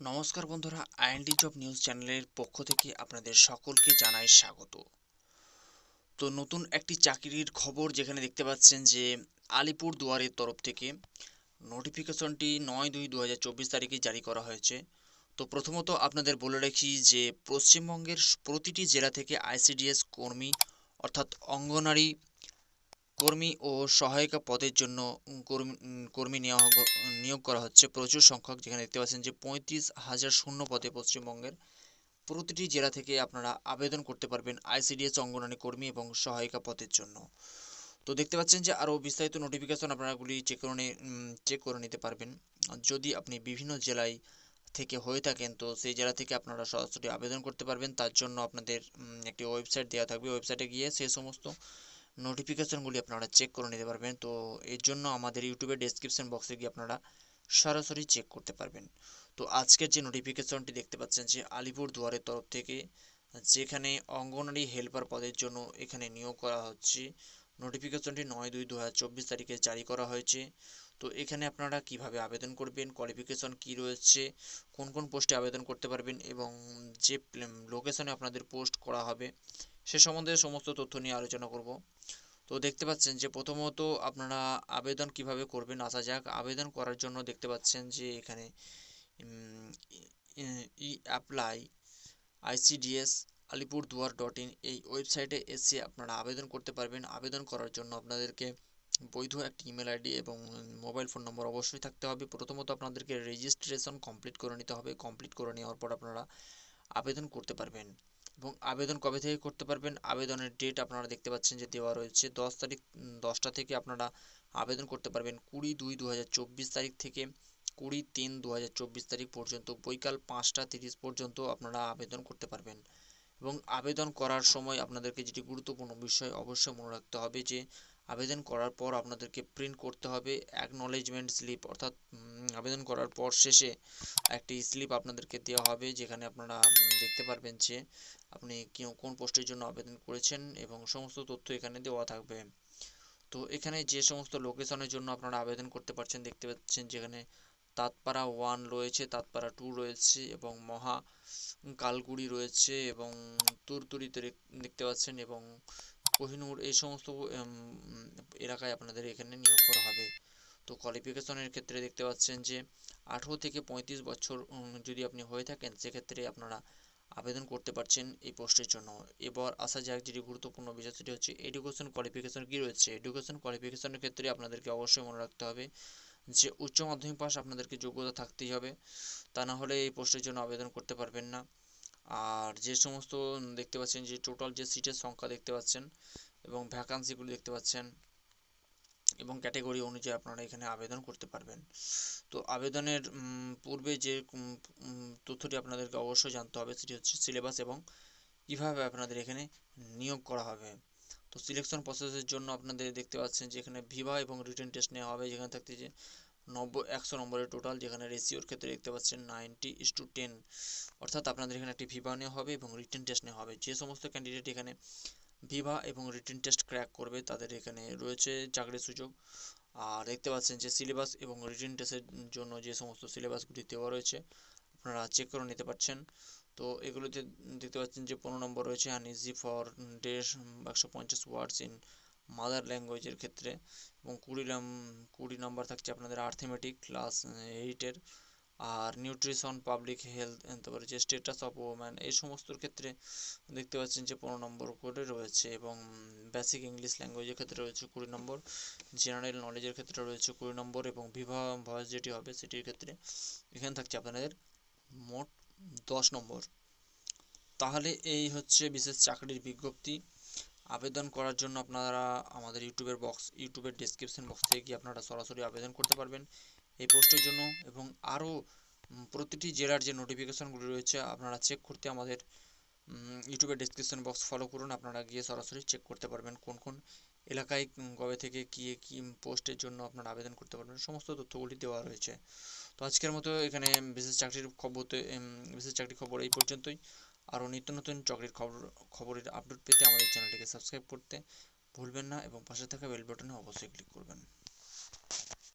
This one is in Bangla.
নমস্কার বন্ধুরা আইএনডি জব নিউজ চ্যানেলের পক্ষ থেকে আপনাদের সকলকে জানাই স্বাগত। তো নতুন একটি চাকরির খবর যেখানে দেখতে পাচ্ছেন যে আলিপুর দুয়ারের তরফ থেকে নোটিফিকেশনটি নয় দুই দু তারিখে জারি করা হয়েছে। তো প্রথমত আপনাদের বলে রাখি যে পশ্চিমবঙ্গের প্রতিটি জেলা থেকে আইসিডিএস কর্মী, অর্থাৎ অঙ্গনারী কর্মী ও সহায়িকা পদের জন্য কর্মী নেওয়া নিয়োগ করা হচ্ছে। প্রচুর সংখ্যক যেখানে দেখতে পাচ্ছেন যে পঁয়ত্রিশ হাজার শূন্য পদে পশ্চিমবঙ্গের প্রতিটি জেলা থেকে আপনারা আবেদন করতে পারবেন আইসিডিএস, অঙ্গনারী কর্মী এবং সহায়িকা পদের জন্য। তো দেখতে পাচ্ছেন যে আরও বিস্তারিত নোটিফিকেশন আপনারাগুলি চেক করে চেক করে নিতে পারবেন। যদি আপনি বিভিন্ন জেলায় থেকে হয়ে থাকেন, তো সেই জেলা থেকে আপনারা সরাসরি আবেদন করতে পারবেন। তার জন্য আপনাদের একটি ওয়েবসাইট দেওয়া থাকবে। ওয়েবসাইটে গিয়ে সেই সমস্ত নোটিফিকেশনগুলি আপনারা চেক করে নিতে পারবেন। তো এর জন্য আমাদের ইউটিউবের ডেসক্রিপশন বক্সে গিয়ে আপনারা সরাসরি চেক করতে পারবেন। তো আজকের যে নোটিফিকেশনটি দেখতে পাচ্ছেন যে আলিপুর দুয়ারের তরফ থেকে যেখানে অঙ্গনওয়াড়ি হেল্পার পদের জন্য এখানে নিয়োগ করা হচ্ছে নোটিফিকেশনটি নয় দুই দু তারিখে জারি করা হয়েছে। তো এখানে আপনারা কীভাবে আবেদন করবেন কোয়ালিফিকেশন কি রয়েছে, কোন কোন পোস্টে আবেদন করতে পারবেন এবং যে লোকেশনে আপনাদের পোস্ট করা হবে, সে সম্বন্ধে সমস্ত তথ্য নিয়ে আলোচনা করব। তো দেখতে পাচ্ছেন যে প্রথমত আপনারা আবেদন কীভাবে করবেন আসা যাক। আবেদন করার জন্য দেখতে পাচ্ছেন যে এখানে e apply ICDS Alipurduar dot in, এই ওয়েবসাইটে এসে আপনারা আবেদন করতে পারবেন। আবেদন করার জন্য আপনাদেরকে বৈধ একটি ইমেল আইডি এবং মোবাইল ফোন নম্বর অবশ্যই থাকতে হবে। প্রথমত আপনাদেরকে রেজিস্ট্রেশন কমপ্লিট করে নিতে হবে। কমপ্লিট করে নেওয়ার পর আপনারা আবেদন করতে পারবেন। এবং আবেদন কবে থেকে করতে পারবেন? আবেদনের ডেট আপনারা দেখতে পাচ্ছেন যে দেওয়া রয়েছে। দশ তারিখ, দশটা থেকে আপনারা আবেদন করতে পারবেন। কুড়ি দুই দু তারিখ থেকে কুড়ি তিন দু তারিখ পর্যন্ত। বৈকাল পাঁচটা তিরিশ পর্যন্ত আপনারা আবেদন করতে পারবেন। এবং আবেদন করার সময় আপনাদেরকে যেটি গুরুত্বপূর্ণ বিষয় অবশ্যই মনে রাখতে হবে যে আবেদন করার পর আপনাদেরকে প্রিন্ট করতে হবে অ্যাকনলেজমেন্ট স্লিপ অর্থাৎ আবেদন করার পর শেষে একটি স্লিপ আপনাদেরকে দেওয়া হবে, যেখানে আপনারা দেখতে পারবেন যে আপনি কোন পোস্টের জন্য আবেদন করেছেন এবং সমস্ত তথ্য এখানে দেওয়া থাকবে। তো এখানে যে সমস্ত লোকেশনের জন্য আপনারা আবেদন করতে পারছেন, দেখতে পাচ্ছেন যেখানে তাঁতপাড়া ওয়ান রয়েছে, তাঁতপাড়া টু রয়েছে এবং মহা কালগুড়ি রয়েছে এবং তুরতুরিতে দেখতে পাচ্ছেন এবং কোহিনুর এই সমস্ত এলাকায় আপনাদের এখানে নিয়োগ করা হবে। তো কোয়ালিফিকেশনের ক্ষেত্রে দেখতে পাচ্ছেন যে, আঠেরো থেকে পঁয়ত্রিশ বছর যদি আপনি হয়ে থাকেন, সেক্ষেত্রে আপনারা আবেদন করতে পারছেন এই পোস্টের জন্য। এবার আসা যাক যেটি গুরুত্বপূর্ণ বিষয়, সেটি হচ্ছে এডুকেশন কোয়ালিফিকেশন কী রয়েছে। এডুকেশন কোয়ালিফিকেশনের ক্ষেত্রে আপনাদেরকে অবশ্যই মনে রাখতে হবে যে, উচ্চ মাধ্যমিক পাস আপনাদেরকে যোগ্যতা থাকতেই হবে। তা না হলে এই পোস্টের জন্য আবেদন করতে পারবেন না। আর যে সমস্ত দেখতে পাচ্ছেন, যে টোটাল যে সিটের সংখ্যা দেখতে পাচ্ছেন এবং ভ্যাকান্সিগুলো দেখতে পাচ্ছেন এবং ক্যাটাগরি অনুযায়ী আপনারা এখানে আবেদন করতে পারবেন। তো আবেদনের পূর্বে যে তথ্যটি আপনাদেরকে অবশ্যই জানতে হবে সেটি হচ্ছে সিলেবাস এবং কীভাবে আপনাদের এখানে নিয়োগ করা হবে। তো সিলেকশন প্রসেসের জন্য আপনাদের দেখতে পাচ্ছেন যে এখানে ভিভা এবং রিটেন টেস্ট নেওয়া হবে, যেখানে থাকতে যে নব্বই, একশো নম্বরের টোটাল যেখানে রেশিওর ক্ষেত্রে দেখতে পাচ্ছেন নাইনটি ইস টু টেন অর্থাৎ আপনাদের এখানে একটি ভিভা নেওয়া হবে এবং রিটেন টেস্ট নেওয়া হবে। যে সমস্ত ক্যান্ডিডেট এখানে ভিভা এবং রিটেন টেস্ট ক্র্যাক করবে, তাদের এখানে রয়েছে চাকরির সুযোগ। আর দেখতে পাচ্ছেন যে সিলেবাস এবং রিটেন টেস্টের জন্য যে সমস্ত সিলেবাসগুলি দেওয়া রয়েছে, আপনারা চেক করে নিতে পারছেন। তো এগুলোতে দেখতে পাচ্ছেন যে পনেরো নম্বর রয়েছে আন ইজি ফর ডেস একশো পঞ্চাশ ওয়ার্ডস ইন মাদার ল্যাঙ্গুয়েজের ক্ষেত্রে এবং কুড়ি নাম, কুড়ি নম্বর থাকছে আপনাদের আর্থমেটিক ক্লাস এইটের আর নিউট্রিশন পাবলিক হেলথ তারপরে যে স্টেটাস অফ ওম্যান এই সমস্তর ক্ষেত্রে দেখতে পাচ্ছেন যে পনেরো নম্বর করে রয়েছে এবং বেসিক ইংলিশ ল্যাঙ্গুয়েজের ক্ষেত্রে রয়েছে কুড়ি নম্বর জেনারেল নলেজের ক্ষেত্রে রয়েছে কুড়ি নম্বর এবং বিবাহ ভয়েস যেটি হবে সেটির ক্ষেত্রে এখানে থাকছে আপনাদের মোট দশ নম্বর তাহলে এই হচ্ছে বিশেষ চাকরির বিজ্ঞপ্তি। আবেদন করার জন্য আপনারা আমাদের ইউটিউবের বক্স ইউটিউবের ডেসক্রিপশন বক্স থেকে গিয়ে আপনারা সরাসরি আবেদন করতে পারবেন এই পোস্টের জন্য এবং আরও প্রতিটি জেলার যে নোটিফিকেশনগুলি রয়েছে আপনারা চেক করতে আমাদের ইউটিউবের ডেসক্রিপশন বক্স ফলো করুন আপনারা গিয়ে সরাসরি চেক করতে পারবেন কোন কোন এলাকায় কবে থেকে কী কী পোস্টের জন্য আপনারা আবেদন করতে পারবেন সমস্ত তথ্যগুলি দেওয়া রয়েছে। তো আজকের মতো এখানে বিশেষ চাকরির খবরতে উম, বিশেষ চাকরির খবর এই পর্যন্তই। আরও নিত্য নতুন চাকরির খবর, খবরের আপডেট পেতে আমাদের চ্যানেলটিকে সাবস্ক্রাইব করতে ভুলবেন না এবং পাশে থাকা বেল বাটনে অবশ্যই ক্লিক করবেন।